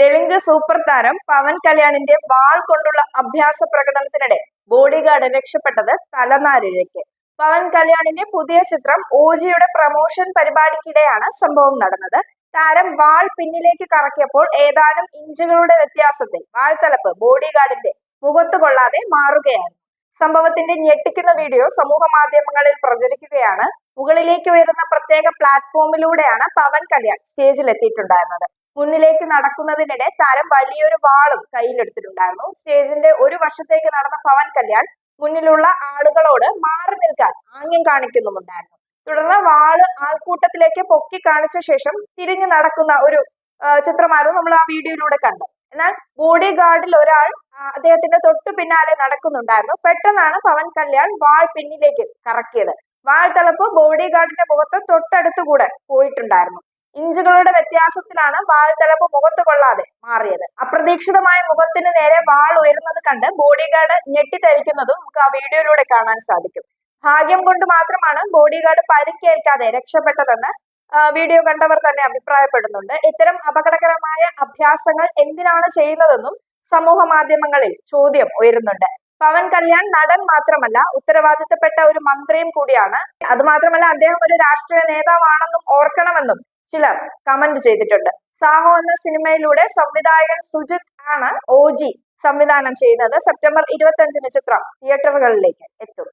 Telugu super താരം പവൻ കല്യാണിന്റെ വാൾ കൊണ്ടുള്ള അഭ്യാസ പ്രകടനത്തിനിടെ ബോഡി ഗാർഡ് രക്ഷപ്പെട്ടത് തലനാരിഴയ്ക്ക്. പവൻ കല്യാണിന്റെ പുതിയ ചിത്രം ഓജിയുടെ പ്രമോഷൻ പരിപാടിക്കിടെയാണ് സംഭവം നടന്നത്. താരം വാൾ പിന്നിലേക്ക് കറക്കിയപ്പോൾ ഏതാനും ഇഞ്ചുകളുടെ വ്യത്യാസത്തിൽ വാൾ തലപ്പ് ബോഡി ഗാർഡിന്റെ മുഖത്ത് കൊള്ളാതെ മാറുകയായിരുന്നു. സംഭവത്തിന്റെ ഞെട്ടിക്കുന്ന വീഡിയോ സമൂഹ മാധ്യമങ്ങളിൽ പ്രചരിക്കുകയാണ്. മുകളിലേക്ക് ഉയരുന്ന പ്രത്യേക പ്ലാറ്റ്ഫോമിലൂടെയാണ് പവൻ കല്യാൺ സ്റ്റേജിൽ എത്തിയിട്ടുണ്ടായിരുന്നത് മുന്നിലേക്ക് നടക്കുന്നതിനിടെ താരം വലിയൊരു വാളും കയ്യിലെടുത്തിട്ടുണ്ടായിരുന്നു. സ്റ്റേജിന്റെ ഒരു വശത്തേക്ക് നടന്ന പവൻ കല്യാൺ മുന്നിലുള്ള ആളുകളോട് മാറി നിൽക്കാൻ ആംഗ്യം കാണിക്കുന്നുമുണ്ടായിരുന്നു. തുടർന്ന് വാൾ ആൾക്കൂട്ടത്തിലേക്ക് പൊക്കി കാണിച്ച ശേഷം തിരിഞ്ഞു നടക്കുന്ന ഒരു ചിത്രമായിരുന്നു നമ്മൾ ആ വീഡിയോയിലൂടെ കണ്ടത്. എന്നാൽ ബോഡി ഗാർഡിൽ ഒരാൾ അദ്ദേഹത്തിന്റെ തൊട്ടു പിന്നാലെ നടക്കുന്നുണ്ടായിരുന്നു. പെട്ടെന്നാണ് പവൻ കല്യാൺ വാൾ പിന്നിലേക്ക് കറക്കിയത്. വാൾ തലപ്പ് ബോഡി ഗാർഡിന്റെ മുഖത്ത് തൊട്ടടുത്തുകൂടെ പോയിട്ടുണ്ടായിരുന്നു. ഇഞ്ചുകളുടെ വ്യത്യാസത്തിലാണ് വാൾ തലപ്പ് മുഖത്ത് കൊള്ളാതെ മാറിയത്. അപ്രതീക്ഷിതമായ മുഖത്തിന് നേരെ വാൾ ഉയരുന്നത് കണ്ട് ബോഡി ഗാർഡ് ഞെട്ടിത്തരിക്കുന്നതും നമുക്ക് ആ വീഡിയോയിലൂടെ കാണാൻ സാധിക്കും. ഭാഗ്യം കൊണ്ട് മാത്രമാണ് ബോഡി ഗാർഡ് പരിക്കേൽക്കാതെ രക്ഷപ്പെട്ടതെന്ന് വീഡിയോ കണ്ടവർ തന്നെ അഭിപ്രായപ്പെടുന്നുണ്ട്. ഇത്തരം അപകടകരമായ അഭ്യാസങ്ങൾ എന്തിനാണ് ചെയ്യുന്നതെന്നും സമൂഹ മാധ്യമങ്ങളിൽ ചോദ്യം ഉയരുന്നുണ്ട്. പവൻ കല്യാൺ നടൻ മാത്രമല്ല ഉത്തരവാദിത്തപ്പെട്ട ഒരു മന്ത്രിയും കൂടിയാണ്. അതുമാത്രമല്ല അദ്ദേഹം ഒരു രാഷ്ട്രീയ നേതാവാണെന്നും ഓർക്കണമെന്നും ചിലർ കമന്റ് ചെയ്തിട്ടുണ്ട്. സാഹോ എന്ന സിനിമയിലൂടെ സംവിധായകൻ സുജിത് ആണ് ഓ ജി സംവിധാനം ചെയ്യുന്നത് സെപ്റ്റംബർ ഇരുപത്തി അഞ്ചിന് ചിത്രം തിയേറ്ററുകളിലേക്ക് എത്തും.